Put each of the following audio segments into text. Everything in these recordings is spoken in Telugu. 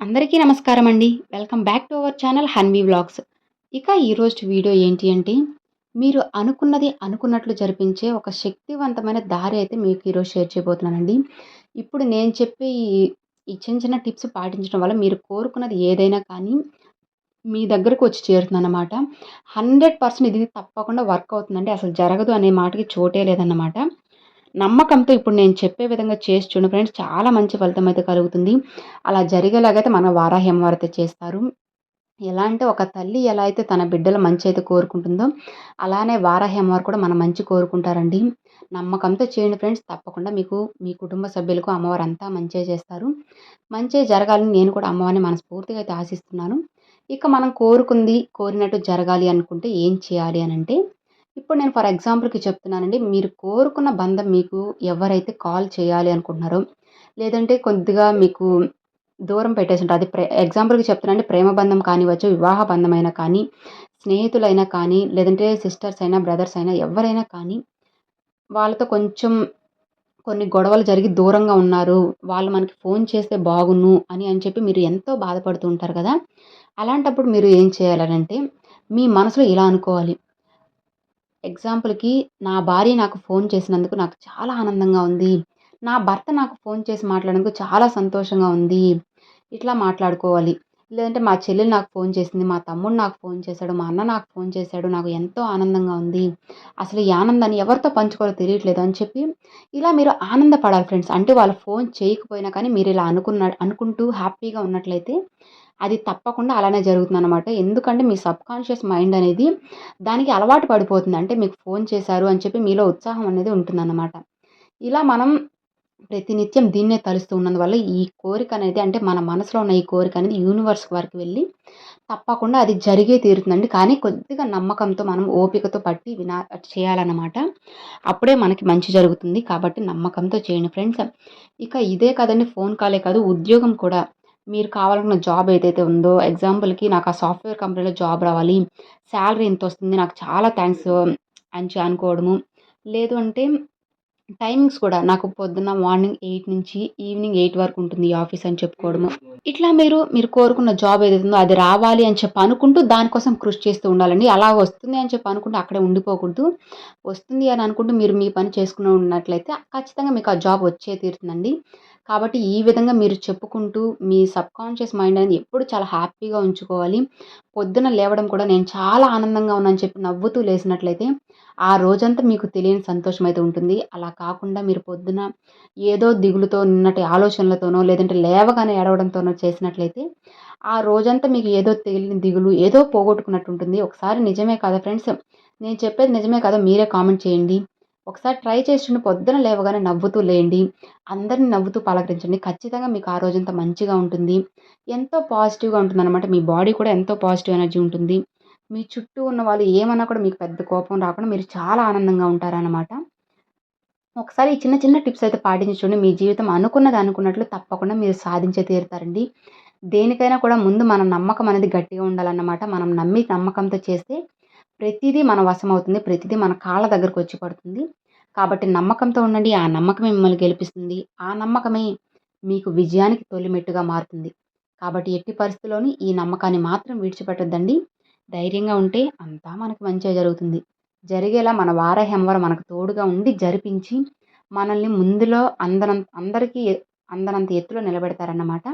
అందరికీ నమస్కారం అండి welcome back to our channel Hanvi vlogs. ఇక ఈరోజు వీడియో ఏంటి అంటే మీరు అనుకున్నది అనుకున్నట్లు జరిపించే ఒక శక్తివంతమైన దారి అయితే మీకు ఈరోజు షేర్ చేయబోతున్నానండి. ఇప్పుడు నేను చెప్పే ఈ ఈ చిన్న చిన్న టిప్స్ పాటించడం వల్ల మీరు కోరుకున్నది ఏదైనా కానీ మీ దగ్గరకు వచ్చి చేరుతుందన్నమాట. హండ్రెడ్ పర్సెంట్ ఇది తప్పకుండా వర్క్ అవుతుందండి. అసలు జరగదు అనే మాటకి చోటే లేదన్నమాట. నమ్మకంతో ఇప్పుడు నేను చెప్పే విధంగా చేసి చూడండి ఫ్రెండ్స్ చాలా మంచి ఫలితం అయితే కలుగుతుంది. అలా జరిగేలాగైతే మన వారాహి అమ్మవారు అయితే చేస్తారు. ఎలా అంటే ఒక తల్లి ఎలా అయితే తన బిడ్డల మంచి అయితే కోరుకుంటుందో అలానే వారాహి అమ్మవారు కూడా మన మంచి కోరుకుంటారండి. నమ్మకంతో చేయండి ఫ్రెండ్స్ తప్పకుండా మీకు మీ కుటుంబ సభ్యులకు అమ్మవారు అంతా మంచిగా చేస్తారు. మంచి జరగాలని నేను కూడా అమ్మవారిని మనస్ఫూర్తిగా అయితే ఆశిస్తున్నాను. ఇక మనం కోరుకుంది కోరినట్టు జరగాలి అనుకుంటే ఏం చేయాలి అని అంటే ఇప్పుడు నేను ఫర్ ఎగ్జాంపుల్కి చెప్తున్నానండి. మీరు కోరుకున్న బంధం మీకు ఎవరైతే కాల్ చేయాలి అనుకుంటున్నారో లేదంటే కొద్దిగా మీకు దూరం పెట్టేసి అది ప్రే ఎగ్జాంపుల్కి చెప్తున్నానండి ప్రేమ బంధం కానివచ్చు వివాహ బంధమైనా కానీ స్నేహితులైనా కానీ లేదంటే సిస్టర్స్ అయినా బ్రదర్స్ అయినా ఎవరైనా కానీ వాళ్ళతో కొంచెం కొన్ని గొడవలు జరిగి దూరంగా ఉన్నారు. వాళ్ళు మనకి ఫోన్ చేస్తే బాగున్ను అని అని చెప్పి మీరు ఎంతో బాధపడుతూ ఉంటారు కదా. అలాంటప్పుడు మీరు ఏం చేయాలనంటే మీ మనసులో ఇలా అనుకోవాలి. ఎగ్జాంపుల్కి నా భార్య నాకు ఫోన్ చేసినందుకు నాకు చాలా ఆనందంగా ఉంది. నా భర్త నాకు ఫోన్ చేసి మాట్లాడినందుకు చాలా సంతోషంగా ఉంది. ఇట్లా మాట్లాడుకోవాలి. లేదంటే మా చెల్లెలు నాకు ఫోన్ చేసింది మా తమ్ముడు నాకు ఫోన్ చేశాడు మా అన్న నాకు ఫోన్ చేశాడు నాకు ఎంతో ఆనందంగా ఉంది. అసలు ఈ ఆనందాన్ని ఎవరితో పంచుకోవాలో తెలియట్లేదు అని చెప్పి ఇలా మీరు ఆనందపడాలి ఫ్రెండ్స్. అంటే వాళ్ళు ఫోన్ చేయకపోయినా కానీ మీరు ఇలా అనుకున్న అనుకుంటూ హ్యాపీగా ఉన్నట్లయితే అది తప్పకుండా అలానే జరుగుతుంది అనమాట ఎందుకంటే మీ సబ్కాన్షియస్ మైండ్ అనేది దానికి అలవాటు పడిపోతుంది. అంటే మీకు ఫోన్ చేశారు అని చెప్పి మీలో ఉత్సాహం అనేది ఉంటుందన్నమాట. ఇలా మనం ప్రతినిత్యం దీన్నే తలుస్తూ ఉన్నందువల్ల ఈ కోరిక అనేది అంటే మన మనసులో ఉన్న ఈ కోరిక అనేది యూనివర్స్ వరకు వెళ్ళి తప్పకుండా అది జరిగే తీరుతుందండి. కానీ కొద్దిగా నమ్మకంతో మనం ఓపికతో పట్టి వినా చేయాలన్నమాట. అప్పుడే మనకి మంచి జరుగుతుంది. కాబట్టి నమ్మకంతో చేయండి ఫ్రెండ్స్. ఇక ఇదే కదండి ఫోన్ కాలే కాదు ఉద్యోగం కూడా మీరు కావాలనుకున్న జాబ్ ఏదైతే ఉందో ఎగ్జాంపుల్కి నాకు ఆ సాఫ్ట్వేర్ కంపెనీలో జాబ్ రావాలి శాలరీ ఎంత వస్తుంది నాకు చాలా థ్యాంక్స్ అని అనుకోవడము. లేదు అంటే టైమింగ్స్ కూడా నాకు పొద్దున్న మార్నింగ్ ఎయిట్ నుంచి ఈవినింగ్ ఎయిట్ వరకు ఉంటుంది ఈ ఆఫీస్ అని చెప్పుకోవడము. ఇట్లా మీరు మీరు కోరుకున్న జాబ్ ఏదైతే ఉందో అది రావాలి అని చెప్పి అనుకుంటూ దానికోసం కృషి చేస్తూ ఉండాలండి. అలా వస్తుంది అని చెప్పి అనుకుంటూ అక్కడే ఉండిపోకూడదు. వస్తుంది అని అనుకుంటూ మీరు మీ పని చేసుకుని ఉన్నట్లయితే ఖచ్చితంగా మీకు ఆ జాబ్ వచ్చే తీరుతుందండి. కాబట్టి ఈ విధంగా మీరు చెప్పుకుంటూ మీ సబ్ కాన్షియస్ మైండ్ అనేది ఎప్పుడు చాలా హ్యాపీగా ఉంచుకోవాలి. పొద్దున లేవడం కూడా నేను చాలా ఆనందంగా ఉన్నాను చెప్పి నవ్వుతూ లేసినట్లయితే ఆ రోజంతా మీకు తెలియని సంతోషం అయితే ఉంటుంది. అలా కాకుండా మీరు పొద్దున ఏదో దిగులుతో నిన్నటి ఆలోచనలతోనో లేదంటే లేవగానే ఏడవడంతోనో చేసినట్లయితే ఆ రోజంతా మీకు ఏదో తెలియని దిగులు ఏదో పోగొట్టుకున్నట్టు ఉంటుంది. ఒకసారి నిజమే కదా ఫ్రెండ్స్? నేను చెప్పేది నిజమే కదా మీరే కామెంట్ చేయండి. ఒకసారి ట్రై చేసి పొద్దున లేవగానే నవ్వుతూ లేండి. అందరిని నవ్వుతూ పలకరించండి. ఖచ్చితంగా మీకు ఆ రోజంతా మంచిగా ఉంటుంది. ఎంతో పాజిటివ్గా ఉంటుందన్నమాట. మీ బాడీ కూడా ఎంతో పాజిటివ్ ఎనర్జీ ఉంటుంది. మీ చుట్టూ ఉన్న వాళ్ళు ఏమన్నా కూడా మీకు పెద్ద కోపం రాకుండా మీరు చాలా ఆనందంగా ఉంటారన్నమాట. ఒకసారి ఈ చిన్న చిన్న టిప్స్ అయితే పాటించండి మీ జీవితం అనుకున్నది అనుకున్నట్లు తప్పకుండా మీరు సాధించే తీరుతారండి. దేనికైనా కూడా ముందు మన నమ్మకం అనేది గట్టిగా ఉండాలన్నమాట. మనం నమ్మి నమ్మకంతో చేస్తే ప్రతిదీ మన వశం అవుతుంది ప్రతిదీ మన కాళ్ళ దగ్గరకు వచ్చి పడుతుంది. కాబట్టి నమ్మకంతో ఉండండి ఆ నమ్మకమే మిమ్మల్ని గెలిపిస్తుంది. ఆ నమ్మకమే మీకు విజయానికి తొలిమెట్టుగా మారుతుంది. కాబట్టి ఎట్టి పరిస్థితుల్లోని ఈ నమ్మకాన్ని మాత్రం విడిచిపెట్టద్దండి. ధైర్యంగా ఉంటే అంతా మనకు మంచిగా జరుగుతుంది. జరిగేలా మన వారాహ్యంవర మనకు తోడుగా ఉండి జరిపించి మనల్ని ముందులో అందనంత అందరికీ అందనంత ఎత్తులో నిలబెడతారన్నమాట.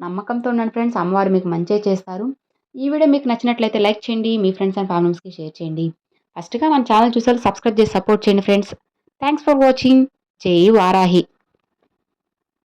నమ్మకంతో ఉండండి ఫ్రెండ్స్ అమ్మవారు మీకు మంచిగా చేస్తారు. ఈ వీడియో మీకు నచ్చినట్లయితే లైక్ చేయండి మీ ఫ్రెండ్స్ అండ్ ఫ్యామిలీస్కి షేర్ చేయండి. ఫస్ట్గా మన ఛానల్ చూసారు సబ్స్క్రైబ్ చేసి సపోర్ట్ చేయండి ఫ్రెండ్స్. Thanks for watching. జై వారాహి.